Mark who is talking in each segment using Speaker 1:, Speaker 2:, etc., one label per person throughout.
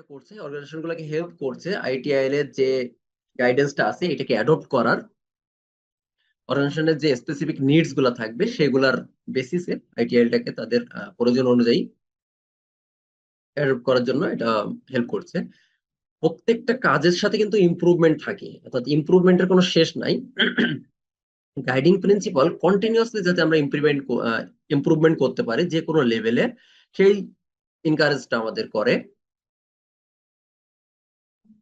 Speaker 1: যেটা করছে অর্গানাইজেশন গুলোকে হেল্প করছে আইটিআইএল এর যে গাইডেন্সটা আছে, এটাকে অ্যাডপ্ট করার। অর্গানাইজেশনের যে স্পেসিফিক নিডসগুলো থাকবে, সেগুলার বেসিসে আইটিআইএলটাকে তাদের প্রয়োজন অনুযায়ী অ্যাডপ্ট করার জন্য এটা হেল্প করছে। প্রত্যেকটা কাজের সাথে কিন্তু ইমপ্রুভমেন্ট থাকে, অর্থাৎ ইমপ্রুভমেন্টের কোনো শেষ নাই। গাইডিং প্রিন্সিপাল কন্টিনিউয়াসলি যাতে আমরা ইমপ্রুভমেন্ট ইমপ্রুভমেন্ট করতে পারি, যে কোনো লেভেলে সেই এনকারেজটা আমাদের করে।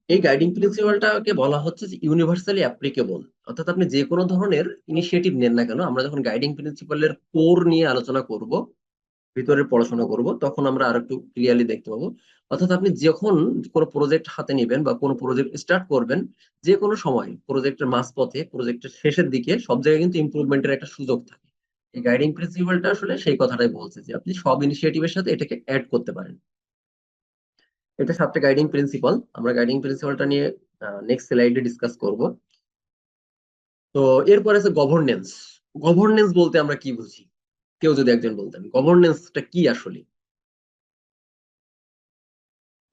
Speaker 1: এই গাইডিং প্রিন্সিপালটাকে বলা হচ্ছে যে ইউনিভার্সালি অ্যাপ্লিকেবল অর্থাৎ আপনি যে কোনো ধরনের ইনিশিয়েটিভ নেন না কেন, আমরা যখন গাইডিং প্রিন্সিপালের কোর নিয়ে আলোচনা করব ভিতরে পড়াশোনা করব, তখন আমরা আর একটু ক্লিয়ারলি দেখতে পাবো। অর্থাৎ আপনি যখন কোনো প্রজেক্ট হাতে নেবেন বা কোনো প্রজেক্ট স্টার্ট করবেন, যে কোনো সময় প্রজেক্টের মাঝপথে প্রজেক্টের শেষের দিকে সব জায়গায় কিন্তু ইমপ্রুভমেন্টের একটা সুযোগ থাকে। এই গাইডিং প্রিন্সিপালটা আসলে সেই কথাটাই বলছে যে আপনি সব ইনিশিয়েটিভের সাথে এটাকে অ্যাড করতে পারেন। এটা সাতটা গাইডিং প্রিন্সিপাল আমরা গাইডিং প্রিন্সিপালটা নিয়ে নেক্সট স্লাইডে ডিসকাস করব। তো এরপর আছে গভর্নেন্স গভর্নেন্স বলতে আমরা কি বুঝি? কেউ যদি একজন বলতেন গভর্নেন্সটা কি আসলে?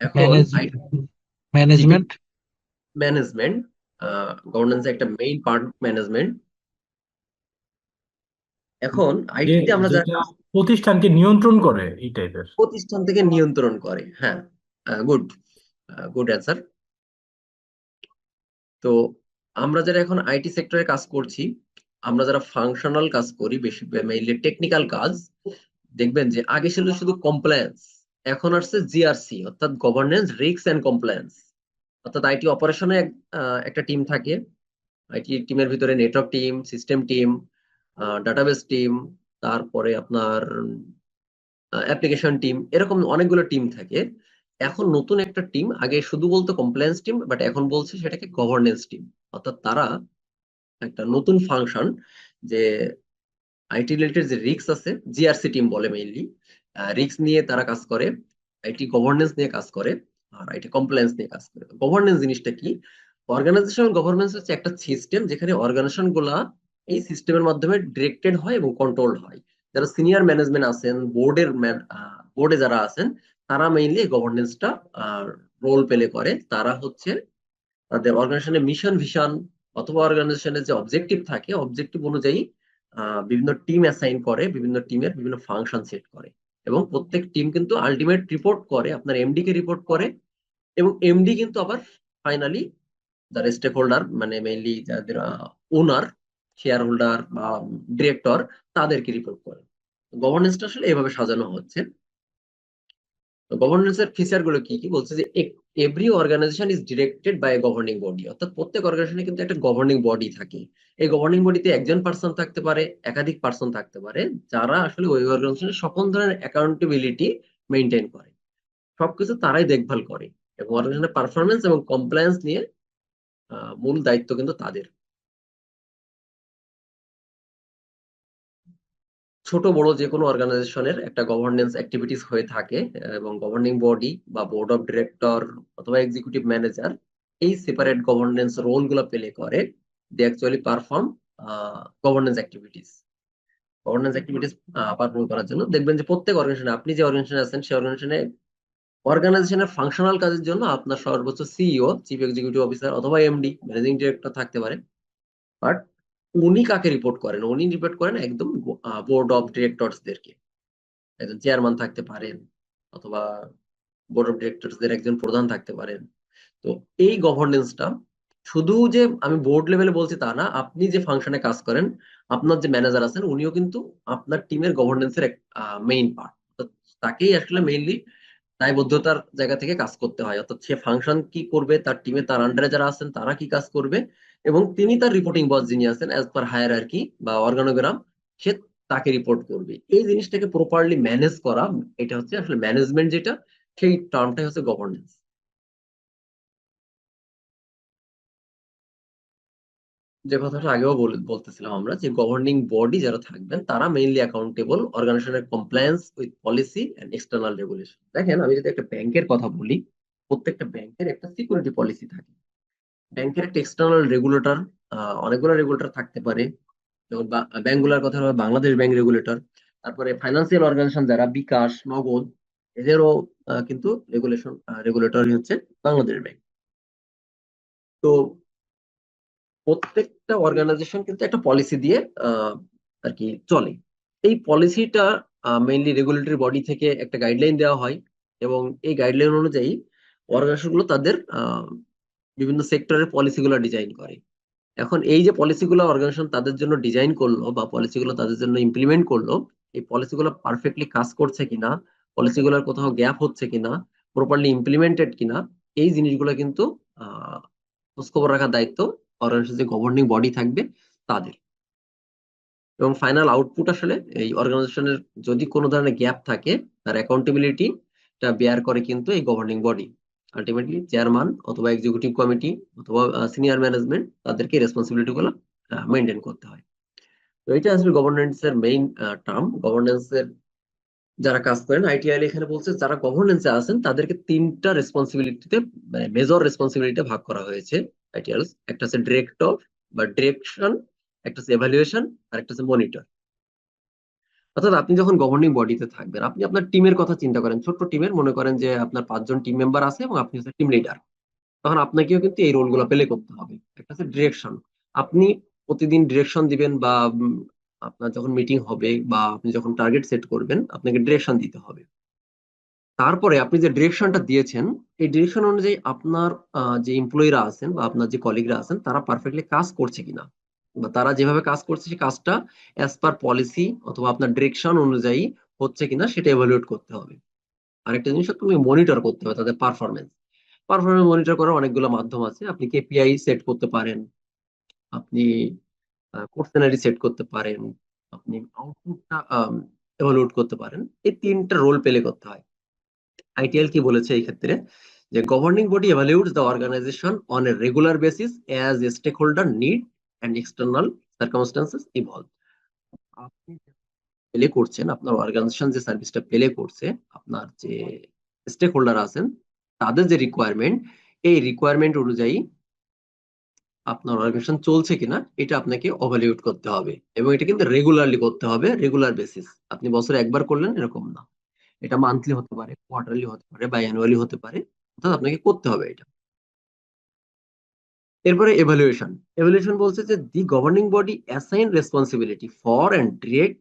Speaker 1: এখন
Speaker 2: ম্যানেজমেন্ট
Speaker 1: ম্যানেজমেন্ট গভর্নেন্স একটা মেইন পার্ট ম্যানেজমেন্ট এখন আইটিতে আমরা যারা
Speaker 3: প্রতিষ্ঠানকে নিয়ন্ত্রণ করে এই টাইপের
Speaker 1: প্রতিষ্ঠান থেকে নিয়ন্ত্রণ করে হ্যাঁ। গুড গুড অ্যান্সার তো আমরা যারা এখন আইটি সেক্টরে কাজ করছি, আমরা যারা ফাংশনাল কাজ করি, বেশি মেইনলি টেকনিক্যাল কাজ, দেখবেন যে আগে ছিল শুধু কমপ্লায়েন্স এখন আসছে জিআরসি অর্থাৎ গভর্নেন্স রিস্ক এন্ড কমপ্লায়েন্স অর্থাৎ আইটি অপারেশনে একটা টিম থাকে। আইটি টিমের ভিতরে network team system team database team তারপরে আপনার অ্যাপ্লিকেশন টিম এরকম অনেকগুলো টিম থাকে। এখন নতুন একটা টিম আগে শুধু বলতো কমপ্লায়েন্স টিম বাট এখন বলছে সেটাকে গভর্নেন্স টিম অর্থাৎ তারা একটা নতুন ফাংশন যে আইটি রিলেটেড যে রিক্স আছে জিআরসি টিম বলে মেইনলি রিক্স নিয়ে তারা কাজ করে আইটি গভর্নেন্স নিয়ে কাজ করে, আর আইটি কমপ্লায়েন্স নিয়ে কাজ করে। গভর্নেন্স জিনিসটা কি? অর্গানাইজেশনাল গভর্নেন্স হচ্ছে একটা সিস্টেম যেখানে অর্গানাইজেশনগুলা এই সিস্টেমের মাধ্যমে ডিরেক্টেড হয় এবং কন্ট্রোল হয়। যারা সিনিয়র ম্যানেজমেন্ট আছেন বোর্ডের বোর্ডে যারা আছেন তারা মেইনলি গভর্নেন্সটা রোল প্লে করে। তারা হচ্ছে তাদের অর্গানাইজেশনের মিশন ভিশন অথবা অর্গানাইজেশনের যে অবজেক্টিভ থাকে অবজেক্টিভ অনুযায়ী বিভিন্ন টিম অ্যাসাইন করে, বিভিন্ন টিমের বিভিন্ন ফাংশন সেট করে। এবং প্রত্যেক টিম কিন্তু আলটিমেট রিপোর্ট করে, আপনার এমডি কে রিপোর্ট করে এবং এমডি কিন্তু আবার ফাইনালি যারা স্টেক হোল্ডার মানে মেইনলি যাদের ওনার শেয়ার হোল্ডার বা ডিরেক্টর তাদেরকে রিপোর্ট করে। গভর্নেন্সটা আসলে এভাবে সাজানো হচ্ছে। গভর্নেন্স এর ফিচারগুলো কি কি? বলছে যে every organisation is directed by governing body অর্থাৎ প্রত্যেক অর্গানাইজেশনে কিন্তু একটা গভর্নিং বডি থাকে। এই গভর্নিং বডিতে একজন পার্সন থাকতে পারে, একাধিক পার্সন থাকতে পারে, যারা আসলে ওই অর্গানাইজেশনের সকল ধরনের অ্যাকাউন্টেবিলিটি মেনটেন করে। সবকিছু তারাই দেখভাল করে এবং অর্গানাইজেশনের পারফরমেন্স এবং কমপ্লায়েন্স নিয়ে মূল দায়িত্ব কিন্তু তাদের। ছোট, বড় যে কোনো অর্গানাইজেশনের একটা গভর্নেন্স অ্যাক্টিভিটিস হয়ে থাকে, এবং গভর্নিং বডি বা বোর্ড অফ ডিরেক্টর অথবা এক্সিকিউটিভ ম্যানেজার এই সেপারেট গভর্নেন্স রোলগুলো প্লে করে they actually perform governance activities governance activities perform করার জন্য। দেখবেন যে প্রত্যেক অর্গানাইজেশনে আপনি যে অর্গানাইজেশনে আছেন, সেই অর্গানাইজেশনে অর্গানাইজেশনের ফাংশনাল কাজের জন্য আপনার সর্বোচ্চ সিইও চিফ এক্সিকিউটিভ অফিসার অথবা এমডি ম্যানেজিং ডিরেক্টর থাকতে পারে। বাট উনি কাকে রিপোর্ট করেন? উনি রিপোর্ট করেন একদম বোর্ড অফ ডিরেক্টরস দেরকে। একজন চেয়ারম্যান থাকতে পারেন অথবা বোর্ড অফ ডিরেক্টরস দের একজন প্রধান থাকতে পারেন। তো এই গভর্নেন্সটা শুধু যে আমি বোর্ড লেভেলে বলছি তা না, আপনি যে ফাংশনে কাজ করেন, আপনার যে ম্যানেজার আছেন, উনিও কিন্তু আপনার টিমের গভর্নেন্সের এক মেইন পার্ট তাকেই আসলে মেইনলি দায়বদ্ধতার জায়গা থেকে কাজ করতে হয়। অর্থাৎ সে ফাংশন কি করবে, তার টিমে তার আন্ডারে যারা আছেন, তারা কি কাজ করবে এবং তিনি তার রিপোর্টিং বস যিনি আছেন অ্যাজ পার হায়ার আর কি বা অর্গানোগ্রাম সে তাকে রিপোর্ট করবে। এই জিনিসটাকে প্রপারলি ম্যানেজ করা, এটা হচ্ছে আসলে ম্যানেজমেন্ট যেটা, সেই টার্মটাই হচ্ছে গভর্নেন্স যে কথাটা আগেও বলতেছিলাম আমরা, যে গভর্নিং বডি যারা থাকবেন, তারা মেইনলি অ্যাকাউন্টেবল অর্গানাইজেশনের compliance with policy and external regulation দেখেন, আমি যদি একটা ব্যাংকের কথা বলি, প্রত্যেকটা ব্যাংকের একটা সিকিউরিটি পলিসি থাকে। ব্যাংকের একটা এক্সটার্নাল রেগুলেটর অনেকগুলো রেগুলেটর থাকতে পারে। যেমন ব্যাংকগুলোর কথা হবে বাংলাদেশ ব্যাংক রেগুলেটর তারপরে ফাইন্যান্সিয়াল অর্গানাইজেশন যারা, বিকাশ, নগদ, এদেরও কিন্তু রেগুলেশন রেগুলেটরি হচ্ছে বাংলাদেশ ব্যাংক। তো প্রত্যেকটা অর্গানাইজেশন কিন্তু একটা পলিসি দিয়ে আর কি চলে। এই পলিসিটা মেইনলি রেগুলেটরি বডি থেকে একটা গাইডলাইন দেওয়া হয় এবং এই গাইডলাইন অনুযায়ী অর্গানাইজেশনগুলো তাদের বিভিন্ন সেক্টরের পলিসিগুলো ডিজাইন করে। এখন এই যে পলিসিগুলো অর্গানাইজেশন তাদের জন্য ডিজাইন করল বা পলিসিগুলো তাদের জন্য ইমপ্লিমেন্ট করল, এই পলিসিগুলো পারফেক্টলি কাজ করছে কিনা পলিসিগুলোর কোথাও গ্যাপ হচ্ছে কিনা প্রপারলি ইমপ্লিমেন্টেড কিনা, এই জিনিসগুলো কিন্তু খোঁজখবর রাখার দায়িত্ব অর্গানাইজেশন যে গভর্নিং বডি থাকবে তাদের। এবং ফাইনাল আউটপুট আসলে এই অর্গানাইজেশনের যদি কোনো ধরনের গ্যাপ থাকে, তার অ্যাকাউন্টেবিলিটিটা বেয়ার করে কিন্তু এই গভর্নিং বডি আলটিমেটলি চেয়ারম্যান অথবা এক্সিকিউটিভ কমিটি অথবা সিনিয়র ম্যানেজমেন্ট তাদেরকে রেসপন্সিবিলিটি গুলো মেনটেন করতে হয়। তো এটা আসলে গভর্নেন্স এর মেইন টার্ম গভর্নেন্স এর যারা কাজ করেন আইটিআই এখানে বলছে, যারা গভর্নেন্সে আছেন, তাদেরকে তিনটা রেসপন্সিবিলিটিতে মানে মেজর রেসপন্সিবিলিটি ভাগ করা হয়েছে আইটিআই একটা হচ্ছে ডিরেক্টর বা ডিরেকশন একটা হচ্ছে এভালুয়েশন আর একটা হচ্ছে মনিটর অর্থাৎ আপনি যখন গভর্নিং বডিতে থাকবেন, আপনি আপনার টিমের কথা চিন্তা করেন। ছোট্ট টিমের মনে করেন যে আপনার পাঁচজন টিম মেম্বার আছে এবং আপনি হচ্ছে টিম লিডার তখন আপনাকেও কিন্তু এই রোলগুলো প্লে করতে হবে। একটা হচ্ছে ডিরেকশন আপনি প্রতিদিন ডিরেকশন দিবেন বা আপনার যখন মিটিং হবে বা আপনি যখন টার্গেট সেট করবেন, আপনাকে ডিরেকশন দিতে হবে। তারপরে আপনি যে ডিরেকশনটা দিয়েছেন, এই ডিরেকশন অনুযায়ী আপনার যে এমপ্লয়িরা আছেন বা আপনার যে কলিগরা আছেন, তারা পারফেক্টলি কাজ করছে কিনা। বা তারা যেভাবে কাজ করছে, সেই কাজটা অ্যাজ পার পলিসি অথবা আপনার ডিরেকশন অনুযায়ী হচ্ছে কিনা সেটা এভালুয়েট করতে হবে। আরেকটা জিনিস তুমি মনিটর করতে হবে তাদের পারফরমেন্স পারফরমেন্স মনিটর করার অনেকগুলো মাধ্যম আছে। আপনি কেপিআই সেট করতে পারেন, আপনি কোর্সেনারি সেট করতে পারেন, আপনি আউটপুটটা এভালুয়েট করতে পারেন। এই তিনটা রোল প্লে করতে হয়। আইটিএল কি বলেছে এই ক্ষেত্রে? যে governing body evaluates the organisation on on a regular as a stakeholder need and external circumstances evolve. আপনি প্লে করছেন আপনার অর্গানাইজেশন যে সার্ভিসটা প্লে করছে আপনার যে স্টেক হোল্ডার আছেন তাদের যে রিকোয়ারমেন্ট এই রিকোয়ারমেন্ট অনুযায়ী আপনার অর্গানাইজেশন চলছে কিনা এটা আপনাকে ওভালিউট করতে হবে। এবং এটা কিন্তু রেগুলারলি করতে হবে রেগুলার বেসিস আপনি বছরে একবার করলেন এরকম না। এটা মান্থলি হতে পারে কোয়ার্টারলি হতে পারে বা অ্যানুয়ালি হতে পারে অর্থাৎ আপনাকে করতে হবে এটা। এরপরে এভালুয়েশন এভালুয়েশন বলছে যে the governing body assign responsibility for and direct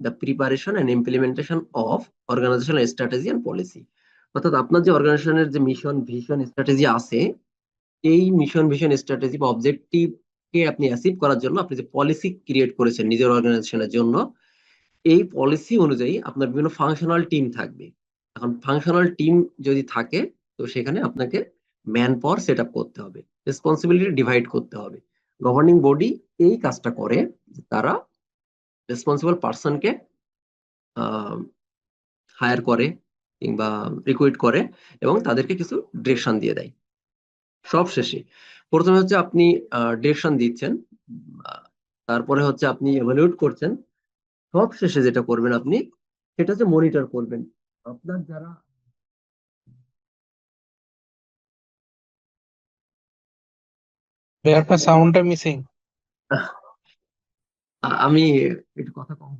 Speaker 1: the preparation and implementation of organisational strategy and policy অর্থাৎ আপনার যে অর্গানাইজেশনের যে মিশন ভিশন স্ট্র্যাটেজি আছে, এই মিশন ভিশন স্ট্র্যাটেজি বা অবজেক্টিভ কে আপনি অ্যাচিভ করার জন্য আপনি যে পলিসি ক্রিয়েট করেছেন নিজের অর্গানাইজেশনের জন্য, এই পলিসি অনুযায়ী আপনার বিভিন্ন ফাংশনাল টিম থাকবে। এখন ফাংশনাল টিম যদি থাকে, তো সেখানে আপনাকে ম্যান পাওয়ার সেট করতে হবে। রেসপন্সিবিলিটি ডিভাইড করতে হবে। গভর্নিং বডি এই কাজটা করে তারা রেসপন্সিবল পার্সনকে হায়ার করে কিংবা রিক্রুইট করে এবং তাদেরকে কিছু ডিরেকশন দিয়ে দেয়। সব শেষে প্রথমে হচ্ছে আপনি ডিরেকশন দিচ্ছেন, তারপরে হচ্ছে আপনি এভালুয়েট করছেন। সব শেষে যেটা করবেন আপনি সেটা হচ্ছে মনিটর করবেন। আপনার যারা
Speaker 2: আপনার সাউন্ডটা মিসিং
Speaker 1: আমি একটু কথা কম।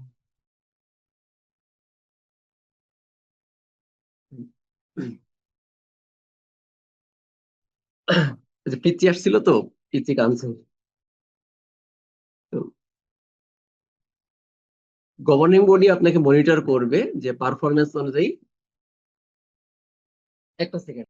Speaker 1: পিচ্চি আসছিল তো, পিচ্চি কানছে গভর্নিং বডি আপনাকে মনিটর করবে যে পারফরমেন্স অনুযায়ী একটা সেকেন্ড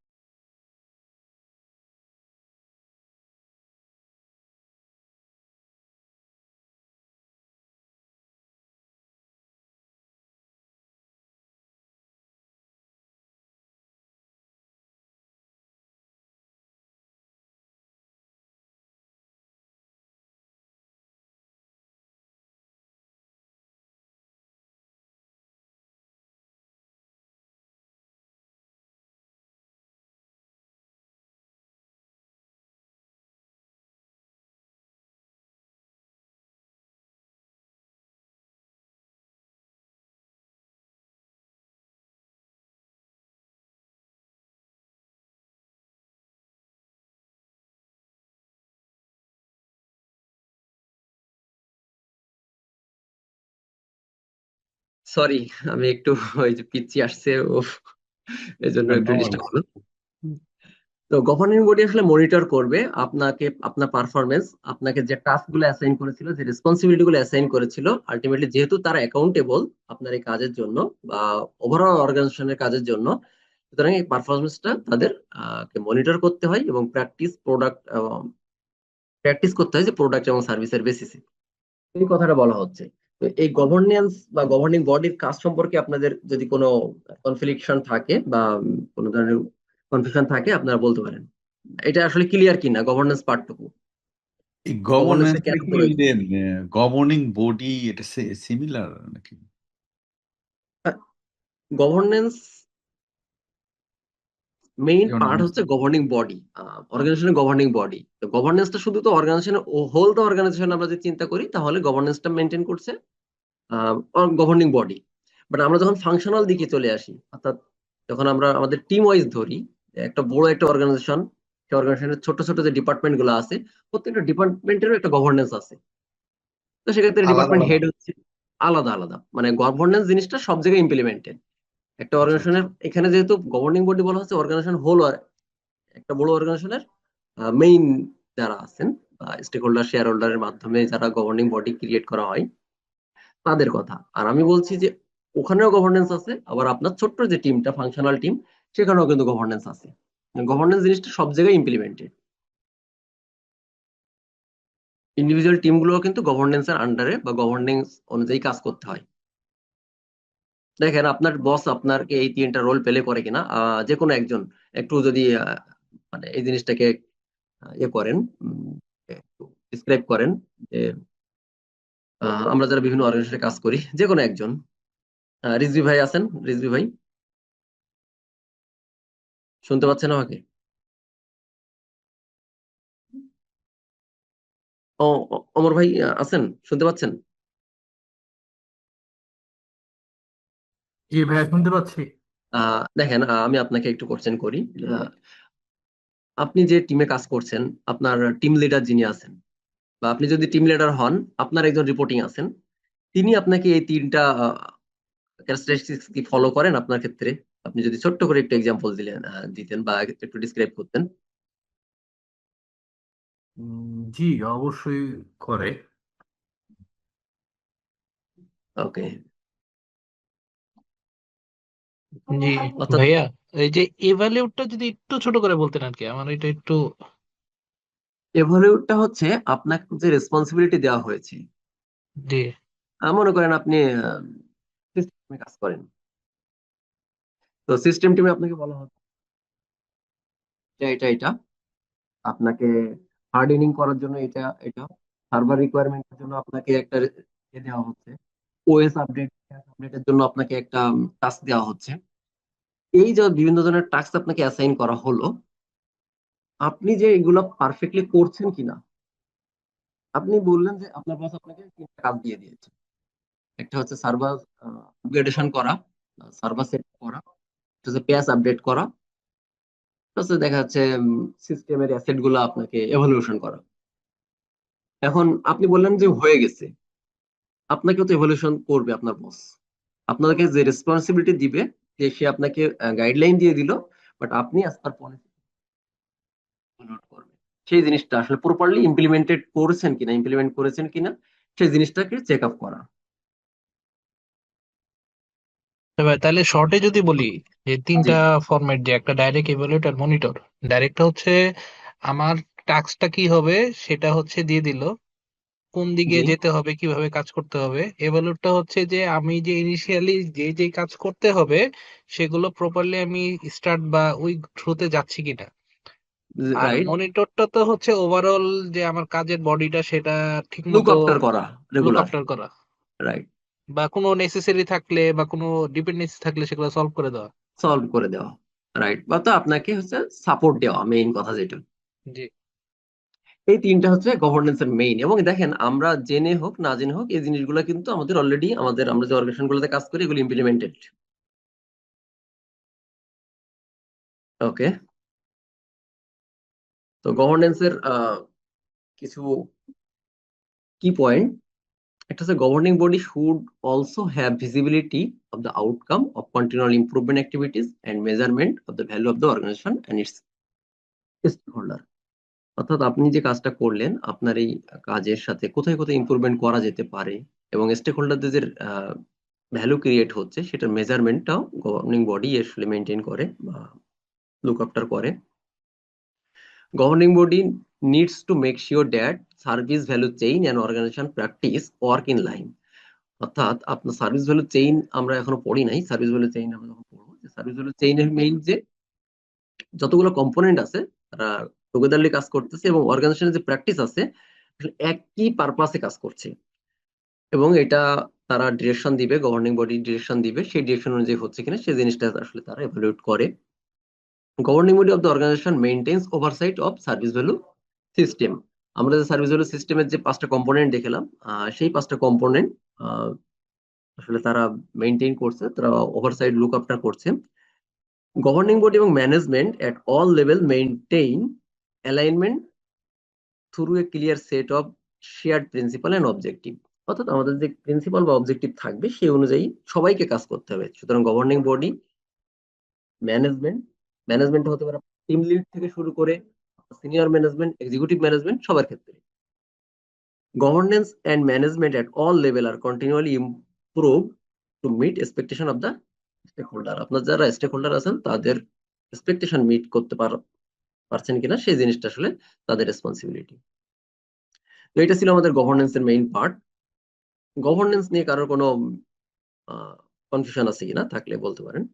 Speaker 1: সরি আমি একটু ওই যে পিচ্চি আসছে ও এই জন্য একটু ডিস্টার্ব হলো তো গভর্নিং বডি আসলে মনিটর করবে আপনাকে আপনার পারফরমেন্স আপনাকে যে টাস্কগুলো অ্যাসাইন করেছিল যে রেসপন্সিবিলিটি গুলো অ্যাসাইন করেছিল আলটিমেটলি যেহেতু তারা অ্যাকাউন্টেবল আপনার এই কাজের জন্য বা ওভারঅল অর্গানাইজেশনের কাজের জন্য সুতরাং এই পারফরমেন্সটা তাদের মনিটর করতে হয় এবং প্র্যাকটিস প্রোডাক্ট প্র্যাকটিস করতে হয় যে প্রোডাক্ট এবং সার্ভিসের বেসিসে এই কথাটা বলা হচ্ছে। তো এই গভর্নেন্স বা গভর্নিং বডির কাজ সম্পর্কে আপনাদের যদি কোনো কনফ্লিকশন থাকে বা কোনো ধরনের কনফিউশন থাকে আপনারা বলতে পারেন। এটা আসলে ক্লিয়ার কিনা গভর্নেন্স পার্টটুকু?
Speaker 4: এই
Speaker 1: গভর্নেন্স
Speaker 4: গভর্নিং বডি এটা সিমিলার নাকি?
Speaker 1: গভর্নেন্স মেইন পার্ট হচ্ছে গভর্নিং বডি অর্গানাইজেশনের গভর্নিং বডি তো গভর্নেন্সটা শুধু তো অর্গানাইজেশনের হোল দ্য অর্গানাইজেশন আমরা যদি চিন্তা করি তাহলে গভর্নেন্সটা মেনটেন করছে গভর্নিং বডি বাট আমরা যখন ফাংশনাল দিকে চলে আসি অর্থাৎ যখন আমরা আমাদের টিম ওয়াইজ ধরি একটা বড় একটা অর্গানাইজেশন সেই অর্গানাইজেশনের ছোট ছোট যে ডিপার্টমেন্টগুলো আছে প্রত্যেকটা ডিপার্টমেন্টেরও একটা গভর্নেন্স আছে। তো সেক্ষেত্রে ডিপার্টমেন্ট হেড হচ্ছে আলাদা আলাদা। মানে গভর্নেন্স জিনিসটা সব জায়গায় ইমপ্লিমেন্টেড একটা
Speaker 4: আচ্ছা আচ্ছা।
Speaker 1: অর্গানাইজেশনের এখানে যেহেতু গভর্নিং বডি বলা হচ্ছে অর্গানাইজেশন হোল একটা বড় অর্গানাইজেশনের মেইন যারা আছেন বা স্টেক হোল্ডার শেয়ার হোল্ডারের মাধ্যমে যারা গভর্নিং বডি ক্রিয়েট করা হয় তাদের কথা। আর আমি বলছি যে ওখানেও গভর্নেন্স আছে আবার আপনার ছোট্ট যে টিমটা ফাংশনাল টিম সেখানেও কিন্তু গভর্নেন্স আছে। গভর্নেন্স জিনিসটা সব জায়গায় ইমপ্লিমেন্টেড ইন্ডিভিজুয়াল টিমগুলো কিন্তু গভর্নেন্সের আন্ডারে বা গভর্নেন্স অনুযায়ী কাজ করতে হয়। দেখেন, আপনার বস আপনাকে এই তিনটা রোল প্লে করে কিনা যে কোনো একজন। একটু যদি মানে এই জিনিসটাকে ইয়ে করেন ডিসক্রাইব করেন যে আমরা যারা বিভিন্ন অর্গানাইজেশনে কাজ করি যে কোনো একজন রিজভি ভাই আছেন? রিজভি ভাই? শুনতে পাচ্ছেন আমাকে? ও- অমর ভাই আছেন? শুনতে পাচ্ছেন?
Speaker 3: জি ভাইয়া শুনতে পাচ্ছি।
Speaker 1: দেখেন আমি আপনাকে একটু কোশ্চেন করি। আপনি যে টিমে কাজ করছেন আপনার টিম লিডার যিনি আছেন বা আপনি যদি টিম লিডার হন আপনার একজন রিপোর্টিং আছেন তিনি আপনাকে এই তিনটা ক্যারেক্টারিস্টিক্স কি ফলো করেন আপনার ক্ষেত্রে? আপনি যদি ছোট্ট করে একটু এক্সাম্পল দিলেন দিতেন বা একটু ডিসক্রাইব করতেন।
Speaker 3: উম, জি অবশ্যই করে।
Speaker 1: ওকে
Speaker 2: জি
Speaker 1: অর্থাৎ
Speaker 2: ভাইয়া এই যে এভালিউটটা যদি একটু ছোট করে বলতেন আর কি আমার এটা একটু
Speaker 1: এভালুয়েটটা হচ্ছে আপনাকে যে রেসপন্সিবিলিটি দেওয়া হয়েছে।
Speaker 2: জি।
Speaker 1: আহ, মনে করেন আপনি সিস্টেমে কাজ করেন। তো সিস্টেম টিমে আপনাকে বলা হচ্ছে যে এটা এটা আপনাকে হার্ডেনিং করার জন্য এটা এটা সার্ভার রিকোয়ারমেন্টের জন্য আপনাকে একটা এ দেওয়া হচ্ছে। ওএস আপডেট আপডেটের জন্য আপনাকে একটা টাস্ক দেওয়া হচ্ছে। এই যে বিভিন্ন ধরনের টাস্ক আপনাকে অ্যাসাইন করা হলো, আপনি যে এগুলো পারফেক্টলি করছেন কিনা, আপনি বললেন যে আপনার বস আপনাকে তিনটা কাজ দিয়ে দিয়েছে। একটা হচ্ছে সার্ভার আপগ্রেডেশন করা সার্ভার সেট করা হচ্ছে পেজ আপডেট করা হচ্ছে দেখা যাচ্ছে সিস্টেমের অ্যাসেটগুলো আপনাকে এভালুয়েশন করা। এখন আপনি বললেন যে হয়ে গেছে। আপনাকেও তো এভালুয়েশন করবে আপনার বস আপনাকে যে রেসপন্সিবিলিটি দিবে যে সে আপনাকে গাইডলাইন দিয়ে দিল বাট আপনি অ্যাজ পার পলিসি করবেন সেই জিনিসটা আসলে প্রপারলি ইমপ্লিমেন্টেড করেছেন কিনা ইমপ্লিমেন্ট করেছেন কিনা সেই জিনিসটাকে চেক আপ করা।
Speaker 2: তাহলে শর্টে যদি বলি যে তিনটা ফরম্যাট যে একটা ডাইরেক্ট ইভালুয়েট আর মনিটর ডাইরেক্টটা হচ্ছে আমার টাস্কটা কি হবে সেটা হচ্ছে দিয়ে দিল কোন দিকে যেতে হবে কীভাবে কাজ করতে হবে এভালুয়েটটা হচ্ছে যে আমি যে ইনিশিয়ালি যে যে কাজ করতে হবে সেগুলো প্রপারলি আমি স্টার্ট বা ওই থ্রুতে যাচ্ছি কিনা। আর মনিটরটা তো হচ্ছে ওভারঅল যে আমার কাজের বডিটা সেটা ঠিক
Speaker 1: লুক আফটার করা রেগুলার
Speaker 2: আফটার করা।
Speaker 1: রাইট
Speaker 2: বা কোনো নেসেসারি থাকলে বা কোনো ডিপেন্ডেন্সি থাকলে সেগুলো সলভ করে দেওয়া।
Speaker 1: সলভ করে দেওয়া রাইট বা তো আপনাকে হচ্ছে সাপোর্ট দেওয়া মেইন কথা যেটা।
Speaker 2: জি।
Speaker 1: এই তিনটা হচ্ছে গভর্নেন্স এর মেইন এবং দেখেন আমরা জেনে হোক না জেনে হোক এই জিনিসগুলো কিন্তু আমাদের অলরেডি আমাদের আমরা যে অর্গানাইজেশন গুলোতে কাজ করি এগুলো ইমপ্লিমেন্টেড ওকে তো গভর্নেন্স এর আহ, কিছু কি পয়েন্ট একটা হচ্ছে governing body should also have visibility of the outcome of continual improvement activities and measurement of the value of the organization and its stakeholder অর্থাৎ আপনি যে কাজটা করলেন, আপনার এই কাজের সাথে কোথায় কোথায় ইমপ্রুভমেন্ট করা যেতে পারে এবং স্টেক হোল্ডারদের ভ্যালু ক্রিয়েট হচ্ছে, সেটার মেজারমেন্টটাও গভর্নিং বডি আসলে মেনটেন করে বা লুক আফটার করে। Governing body needs to make sure that service value chain and organization practice work in line অর্থাৎ আপনার সার্ভিস ভ্যালু চেইন আমরা এখনও পড়ি নাই সার্ভিস ভ্যালু চেইন আমরা যখন পড়ব সার্ভিস ভ্যালু চেইনের মেইন যে যতগুলো কম্পোনেন্ট আছে, তারা টুগেদারলি কাজ করতেছে এবং অর্গানাইজেশনের যে প্র্যাকটিস আছে একই পারপাসে কাজ করছে। এবং এটা তারা ডিরেকশন দিবে গভর্নিং বডি ডিরেকশন দিবে, সেই ডিরেকশন অনুযায়ী হচ্ছে কিনা সেই জিনিসটা আসলে তারা এভালুয়েট করে। Governing body of the organization maintains oversight of service value system আমরা যে সার্ভিস ভ্যালু সিস্টেমের যে পাঁচটা কম্পোনেন্ট দেখলাম সেই পাঁচটা কম্পোনেন্ট আসলে তারা মেইনটেইন করছে, তারা ওভারসাইট লুক আপটা করছে। গভর্নিং বডি এবং management at all level maintain alignment through a clear set of shared principle and objective অর্থাৎ আমাদের যে প্রিন্সিপাল বা অবজেক্টিভ থাকবে, সেই অনুযায়ী সবাইকে কাজ করতে হবে। সুতরাং গভর্নিং বডি ম্যানেজমেন্ট ম্যানেজমেন্ট হতে পারে টিম লিড থেকে শুরু করে সিনিয়র ম্যানেজমেন্ট এক্সিকিউটিভ ম্যানেজমেন্ট সবার ক্ষেত্রে। Governance and management at all level R continually improve to meet expectation of the stakeholder আপনার যারা স্টেক হোল্ডার আছেন, তাদের এক্সপেকটেশন মিট করতে পার- পারছেন কিনা সেই জিনিসটা আসলে তাদের রেসপন্সিবিলিটি তো এটা ছিল আমাদের গভর্নেন্স এর মেইন পার্ট গভর্নেন্স নিয়ে কারোর কোনো কনফিউশন আছে কিনা থাকলে বলতে পারেন।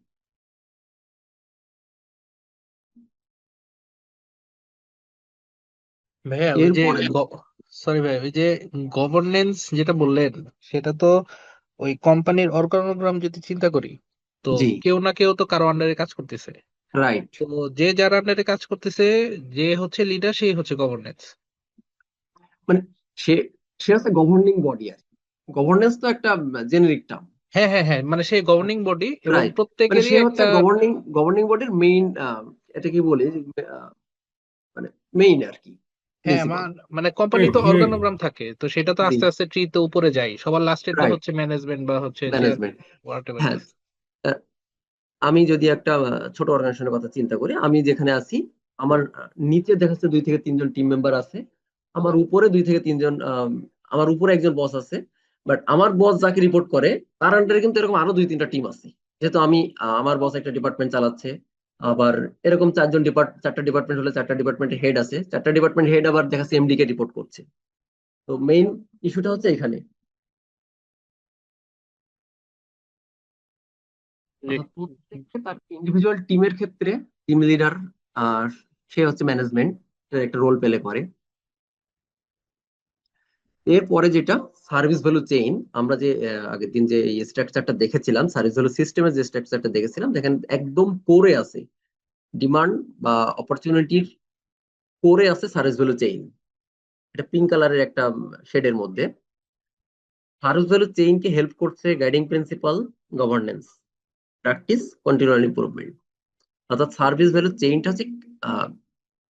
Speaker 2: ভাইয়া ওই যে সরি ভাই ওই যে গভর্নেন্স যেটা বললেন সেটা তো ওই কোম্পানির অর্গানোগ্রাম যদি চিন্তা করি তো
Speaker 1: জি।
Speaker 2: কেউ না কেউ তো কারও আন্ডারে কাজ করতেছে।
Speaker 1: রাইট
Speaker 2: তো যে যার আন্ডারে কাজ করতেছে যে হচ্ছে লিডার সেই হচ্ছে গভর্নেন্স
Speaker 1: মানে সে সে হচ্ছে গভর্নিং বডি আর গভর্নেন্স তো একটা জেনেরিক টার্ম
Speaker 2: হ্যাঁ হ্যাঁ হ্যাঁ মানে সেই গভর্নিং বডি এবং
Speaker 1: রাইট মানে
Speaker 2: প্রত্যেকেরই
Speaker 1: সে হচ্ছে
Speaker 2: একটা
Speaker 1: গভর্নিং গভর্নিং বডির মেইন এটা কি বলে? যে, আহ, মানে মেইন আর কি
Speaker 2: হ্যাঁ
Speaker 1: প্রিন্সিপাল
Speaker 2: মা- মানে কোম্পানি তো
Speaker 3: হুম।
Speaker 2: অর্গানোগ্রাম থাকে তো সেটা তো
Speaker 1: জি
Speaker 2: আস্তে আস্তে ট্রি তো উপরে যায়। সবার লাস্টে তো
Speaker 1: রাইট
Speaker 2: হচ্ছে ম্যানেজমেন্ট বা হচ্ছে
Speaker 1: ম্যানেজমেন্ট
Speaker 2: হোয়াট
Speaker 1: হ্যাঁ। আহ, আমি যদি একটা ছোট অর্গানাইজেশনের কথা চিন্তা করি আমি যেখানে আছি আমার নিচে দেখা যাচ্ছে দুই থেকে তিনজন টিম মেম্বার আছে। আমার উপরে দুই থেকে তিনজন আম, আমার উপরে একজন বস আছে। বাট আমার বস যাকে রিপোর্ট করে তার আন্ডারে কিন্তু এরকম আরও দুই তিনটা টিম আছে। যেহেতু আমি আমার বস একটা ডিপার্টমেন্ট চালাচ্ছে আবার এরকম চারজন ডিপার্ট চারটা ডিপার্টমেন্ট হলে চারটা ডিপার্টমেন্টের হেড আছে। চারটা ডিপার্টমেন্ট হেড আবার দেখা যাচ্ছে এমডি কে রিপোর্ট করছে। তো মেইন ইস্যুটা হচ্ছে এখানে। অর্থাৎ প্রত্যেককে তার ইন্ডিভিজুয়াল টিমের ক্ষেত্রে টিম লিডার আর সে হচ্ছে ম্যানেজমেন্ট একটা রোল প্লে করে। এরপরে যেটা সার্ভিস ভ্যালু চেইন আমরা যে আগের দিন যে স্ট্রাকচারটা দেখেছিলাম সার্ভিস ভ্যালু সিস্টেমের যে স্ট্রাকচারটা দেখেছিলাম দেখেন একদম কোরে আছে। ডিমান্ড বা অপরচুনিটির কোরে আছে সার্ভিস ভ্যালু চেইন এটা পিঙ্ক কালারের একটা শেডের মধ্যে। সার্ভিস ভ্যালু চেইনকে হেল্প করছে guiding principle governance practice continual improvement অর্থাৎ সার্ভিস ভ্যালু চেইনটা ঠিক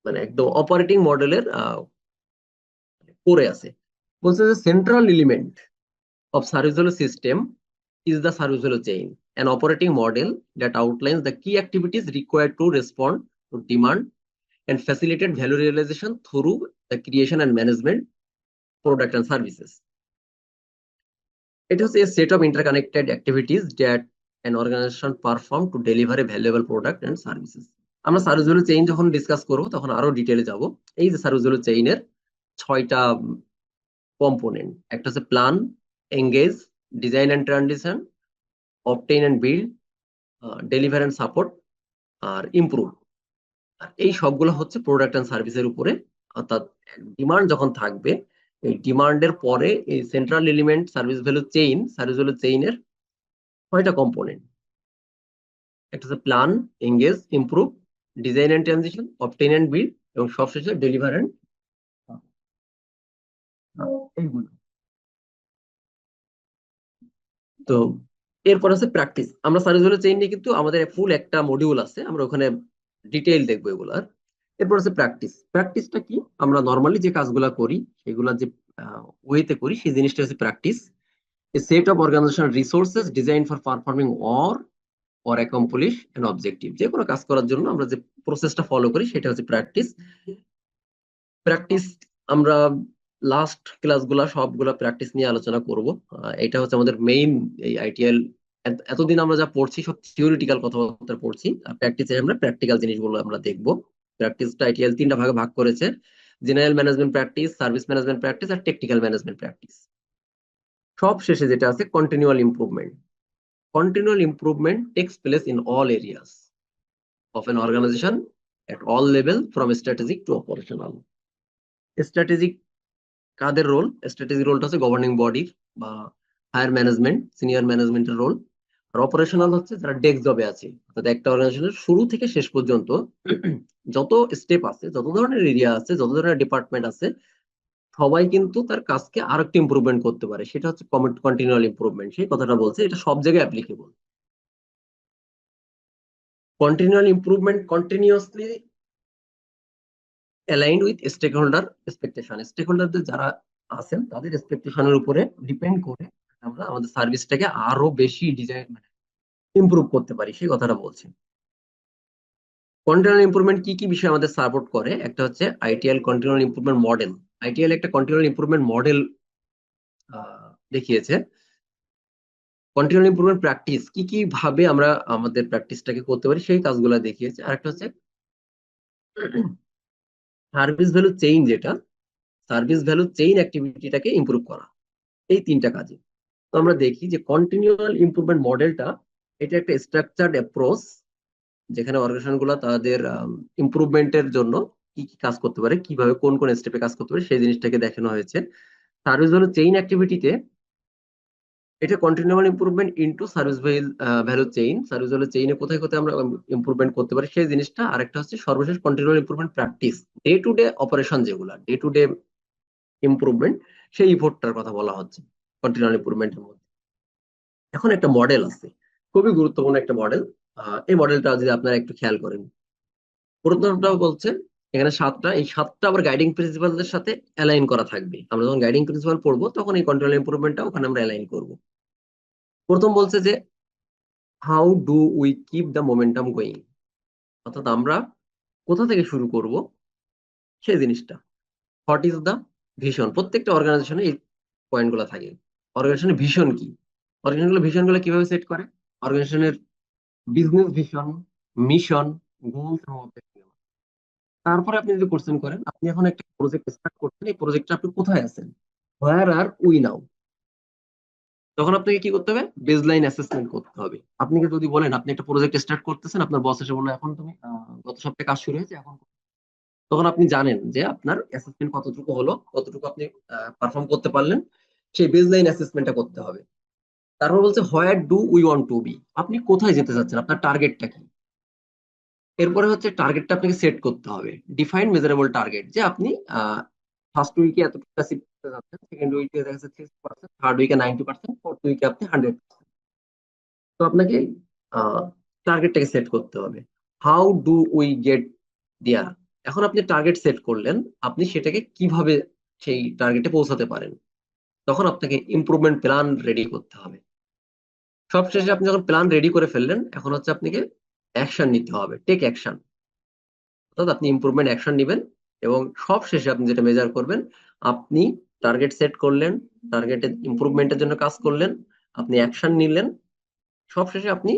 Speaker 1: মানে একদম অপারেটিং মডেলের পরে আছে। বলছে যে central element of service value system is the service value chain an operating model that outline the key activities require to respond to demand and facilitated value realization through the creation and management product and services এটা হচ্ছে set of interconnected activities that an organization perform to deliver a valuable product and services. আমরা service value chain যখন discuss করব, তখন আরও ডিটেলে যাব। এই যে সার্ভিস ভ্যালু চেইনের ছয়টা কম্পোনেন্ট একটা হচ্ছে plan engage design and transition obtain and build deliver and support R improve আর এই সবগুলো হচ্ছে প্রোডাক্ট অ্যান্ড সার্ভিসের উপরে। অর্থাৎ ডিমান্ড যখন থাকবে, এই ডিমান্ডের পরে এই central element service value chain service value চেইনের ছয়টা কম্পোনেন্ট একটা হচ্ছে plan engage improve design and transition obtain and build এবং সবশেষে ডেলিভার অ্যান্ড এইগুলো। তো এরপর আছে প্র্যাকটিস আমরা সার্ভিস ভ্যালু চেইন নিয়ে কিন্তু আমাদের ফুল একটা মডিউল আছে আমরা ওখানে ডিটেইল দেখব এগুলার এরপর আছে প্র্যাকটিস প্র্যাকটিসটা কি? আমরা নর্মালি যে কাজগুলা করি সেগুলা যে ওয়েতে করি সেই জিনিসটা হচ্ছে practice a set of organizational resources designed for performing or or accomplish an objective. যে কোনো কাজ করার জন্য আমরা যে প্রসেসটা ফলো করি, সেটা হচ্ছে প্র্যাকটিস প্র্যাকটিস আমরা লাস্ট ক্লাসগুলা সবগুলা প্র্যাকটিস নিয়ে আলোচনা করব। এটা হচ্ছে আমাদের মেইন এই আইটিএল এতদিন আমরা যা পড়ছি, সব থিওরিটিক্যাল কথাবার্তা পড়ছি। আর প্র্যাকটিসে আমরা প্র্যাকটিক্যাল জিনিসগুলো আমরা দেখব। প্র্যাকটিসটা আইটিএল তিনটা ভাগে ভাগ করেছে। General management practice service management practice আর টেকনিক্যাল ম্যানেজমেন্ট প্র্যাকটিস সব শেষে যেটা আছে continual improvement continual improvement takes place in all areas of an organization at all level from strategic to operational. Strategic, কাদের রোল স্ট্র্যাটেজিক রোলটা হচ্ছে governing বডির বা higher management senior ম্যানেজমেন্টের রোল আর অপারেশনাল হচ্ছে যারা ডেস্ক জবে আছে। অর্থাৎ একটা অর্গানাইজেশনের শুরু থেকে শেষ পর্যন্ত যত স্টেপ আছে, যত ধরনের এরিয়া আছে, যত ধরনের ডিপার্টমেন্ট আছে সবাই কিন্তু তার কাজকে আর একটু ইম্প্রুভমেন্ট করতে পারে। সেটা হচ্ছে কন্টিনিউয়াল ইম্প্রুভমেন্ট সেই কথাটা বলছে, এটা সব জায়গায় applicable continual improvement continuously aligned with stakeholder expectation স্টেকহোল্ডারদের যারা আছেন, তাদের এক্সপেকটেশনের উপরে ডিপেন্ড করে আমরা আমাদের সার্ভিসটাকে আরও বেশি ডিজাইন মানে ইম্প্রুভ করতে পারি, সেই কথাটা বলছি। কন্টিনিউয়াল ইম্প্রুভমেন্ট কি কি বিষয় আমাদের সাপোর্ট করে? একটা হচ্ছে ITIL continual improvement model ITIL একটা কন্টিনিউয়াল ইমপ্রুভমেন্ট মডেল দেখিয়েছে। কন্টিনিউয়াল ইমপ্রুভমেন্ট প্র্যাকটিস কি কি ভাবে আমরা আমাদের প্র্যাকটিসটাকে করতে পারি সেই কাজগুলো দেখিয়েছে। আরেকটা হচ্ছে সার্ভিস ভ্যালু চেইন যেটা সার্ভিস ভ্যালু চেইন অ্যাক্টিভিটিটাকে ইমপ্রুভ করা। এই তিনটা কাজে তো আমরা দেখি যে কন্টিনিউয়াল ইমপ্রুভমেন্ট মডেলটা এটা একটা স্ট্রাকচার্ড অ্যাপ্রোচ যেখানে অর্গানাইজেশনগুলো তাদের ইমপ্রুভমেন্টের জন্য কি কি কাজ করতে পারে, কীভাবে কোন কোন স্টেপে কাজ করতে পারে, সেই জিনিসটাকে দেখানো হয়েছে। সার্ভিস ভ্যালু চেইন অ্যাক্টিভিটিতে এটা continual improvement into service value chain service value চেইনে কোথায় কোথায় আমরা ইমপ্রুভমেন্ট করতে পারি, সেই জিনিসটা আরেকটা হচ্ছে সর্বশেষ continual improvement practice day to day operation যেগুলা ডে টু ডে ইমপ্রুভমেন্ট সেই ইফোর্টটার কথা বলা হচ্ছে কন্টিনিউয়াল ইমপ্রুভমেন্টের মধ্যে। এখন একটা মডেল আছে, খুবই গুরুত্বপূর্ণ একটা মডেল এই মডেলটা যদি আপনারা একটু খেয়াল করেন, প্রথমটা বলছে এখানে সাতটা, এই সাতটা আবার গাইডিং প্রিন্সিপালদের সাথে অ্যালাইন করা থাকবে। আমরা যখন গাইডিং প্রিন্সিপাল পড়ব, তখন এই কন্ট্রোল ইমপ্রুভমেন্টটা ওখানে আমরা অ্যালাইন করব। প্রথম বলছে যে how do we keep the momentum going অর্থাৎ আমরা কোথা থেকে শুরু করব? সেই জিনিসটা। হোয়াট ইজ দ্য ভিশন প্রত্যেকটা অর্গানাইজেশনে এই পয়েন্টগুলো থাকে। অর্গানাইজেশনের ভিশন কি? অর্গানাইজেশনগুলো ভিশনগুলো কীভাবে সেট করে? অর্গানাইজেশনের বিজনেস ভিশন মিশন গোলস। তারপরে আপনি যদি কোশ্চেন করেন, আপনি এখন একটা প্রজেক্ট স্টার্ট করছেন, এই প্রজেক্টটা আপনি কোথায় আছেন? হোয়ার আর উই নাও তখন আপনাকে কি করতে হবে? বেসলাইন অ্যাসেসমেন্ট করতে হবে। আপনি কি যদি বলেন, আপনি একটা প্রজেক্ট স্টার্ট করতেছেন, আপনার বস এসে বলল, এখন তুমি গত সপ্তাহে কাজ শুরু হয়েছে, এখন তখন আপনি জানেন যে আপনার অ্যাসেসমেন্ট কতটুকু হলো, কতটুকু আপনি পারফর্ম করতে পারলেন, সেই বেসলাইন অ্যাসেসমেন্টটা করতে হবে। তারপর বলছে where do we want to be আপনি কোথায় যেতে চাচ্ছেন? আপনার টার্গেটটা কি? এরপরে হচ্ছে টার্গেটটা আপনাকে সেট করতে হবে। ডিফাইন মেজারেবল টার্গেট যে আপনি ফার্স্ট উইকে অ্যাচিভ করতে যাচ্ছেন সেকেন্ড উইকে দেখা যাচ্ছে সিক্সটি পার্সেন্ট থার্ড উইকে নাইনটি পার্সেন্ট ফোর্থ উইকে আপনি হান্ড্রেড তো আপনাকে টার্গেটটাকে সেট করতে হবে। How do we get there এখন আপনি টার্গেট সেট করলেন, আপনি সেটাকে কীভাবে সেই টার্গেটে পৌঁছাতে পারেন? তখন আপনাকে ইমপ্রুভমেন্ট প্ল্যান রেডি করতে হবে। সবশেষে আপনি যখন প্ল্যান রেডি করে ফেললেন, এখন হচ্ছে আপনাকে অ্যাকশন নিতে হবে টেক অ্যাকশন অর্থাৎ আপনি ইমপ্রুভমেন্ট অ্যাকশন নেবেন এবং সব শেষে আপনি যেটা মেজার করবেন, আপনি টার্গেট সেট করলেন টার্গেটের ইম্প্রুভমেন্টের জন্য কাজ করলেন, আপনি অ্যাকশন নিলেন, সব শেষে আপনি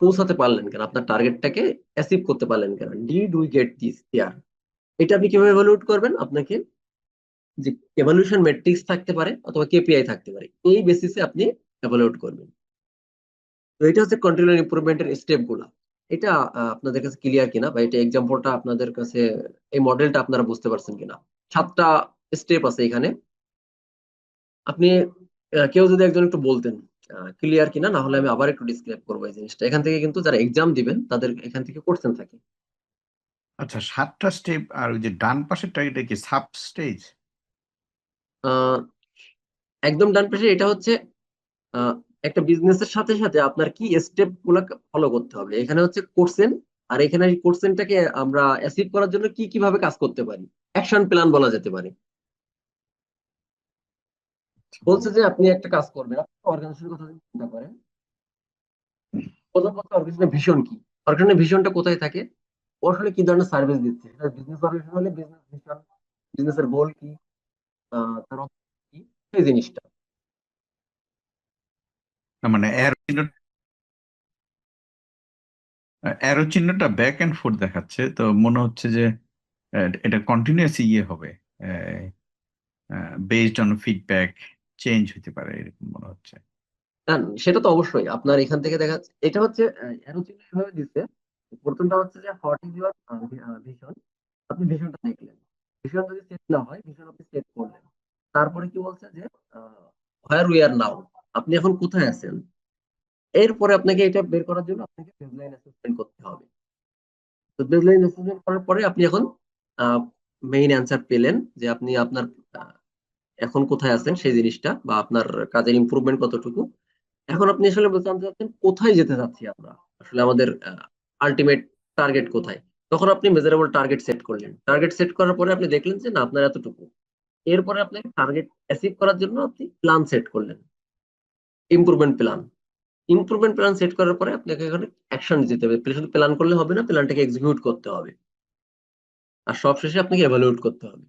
Speaker 1: পৌঁছাতে পারলেন কেন? আপনার টার্গেটটাকে অ্যাচিভ করতে পারলেন কেন? Did we get this year এটা আপনি কীভাবে এভালুয়েট করবেন? আপনাকে যে এভালুয়েশন মেট্রিক্স থাকতে পারে অথবা কেপিআই থাকতে পারে, এই বেসিসে আপনি এভালুয়েট করবেন। তো এটা হচ্ছে কন্টিনিউয়াল ইমপ্রুভমেন্টের স্টেপগুলা। এটা আপনাদের কাছে ক্লিয়ার কিনা? বা এটা এক্সাম্পলটা আপনাদের কাছে এই মডেলটা আপনারা বুঝতে পারছেন কিনা? সাতটা স্টেপ আছে এখানে। আপনি কেউ যদি একজন একটু বলতেন ক্লিয়ার কিনা? না হলে আমি আবার একটু ডিসক্রাইব করব এই জিনিসটা। এখান থেকে কিন্তু যারা এক্সাম দিবেন তাদের এখান থেকে কোশ্চেন থাকে।
Speaker 4: আচ্ছা সাতটা স্টেপ আর ওই যে ডান পাশেরটা এটা কি সাব স্টেজ
Speaker 1: একদম ডান পাশে এটা হচ্ছে একটা বিজনেসের সাথে সাথে আপনার কি স্টেপগুলা ফলো করতে হবে? এখানে হচ্ছে কোর্সেন আর এখানে কোর্সেনটাকে আমরা অ্যাচিভ করার জন্য কি কীভাবে কাজ করতে পারি? অ্যাকশন প্ল্যান বলা যেতে পারে। বলছে যে আপনি একটা কাজ করবেন। অর্গানাইজেশনের কথা চিন্তা করেন? প্রথম কথা অর্গানাইজেশনের ভিশন কি? অর্গানাইজেশনের ভিশনটা কোথায় থাকে? ও আসলে কি ধরনের সার্ভিস দিচ্ছে? সেটা বিজনেস অর্গানাইজেশন হলে বিজনেস ভিশন বিজনেসের গোল কি? তার কি? সেই জিনিসটা।
Speaker 4: মানে অ্যারো চিহ্ন অ্যারো চিহ্নটা ব্যাক এন্ড ফোর্থ দেখাচ্ছে, তো মনে হচ্ছে যে এটা কন্টিনিউয়াস ইয়ে হবে বেসড অন ফিডব্যাক চেঞ্জ হতে পারে, এরকম মনে হচ্ছে।
Speaker 1: সেটা তো অবশ্যই, আপনার এখান থেকে দেখা এটা হচ্ছে অ্যারো চিহ্ন এভাবে দিচ্ছে, প্রথমটা হচ্ছে যে হোয়াট ইজ ইউর ভিশন আপনি ভিশনটা দেখলেন ভিশন যদি সেট না হয় ভিশন আপনি সেট করলেন, তারপরে কি বলছে যে হোয়ার উই আর নাও আপনি এখন কোথায় আছেন? এরপরে আপনাকে এটা বের করার জন্য আপনাকে বেসলাইন অ্যাসেসমেন্ট করতে হবে। তো বেসলাইন অ্যাসেসমেন্ট করার পরে আপনি এখন মেইন অ্যান্সার পেলেন যে আপনি আপনার এখন কোথায় আছেন সেই জিনিসটা বা আপনার কাজের ইমপ্রুভমেন্ট কতটুকু। এখন আপনি আসলে বলতে জানতে চাচ্ছেন কোথায় যেতে চাচ্ছি আমরা? আসলে আমাদের আলটিমেট টার্গেট কোথায়? তখন আপনি মেজারেবল টার্গেট সেট করলেন। টার্গেট সেট করার পরে আপনি দেখলেন যে না, আপনার এতটুকু। এরপরে আপনাকে টার্গেট অ্যাচিভ করার জন্য আপনি প্ল্যান সেট করলেন। Improvement plan improvement plan set করার পরে আপনাকে এখানে অ্যাকশন দিতে হবে। শুধু প্ল্যান করলে হবে না প্ল্যানটাকে এক্সিকিউট করতে হবে। আর সবশেষে আপনাকে এভালুয়েট করতে হবে।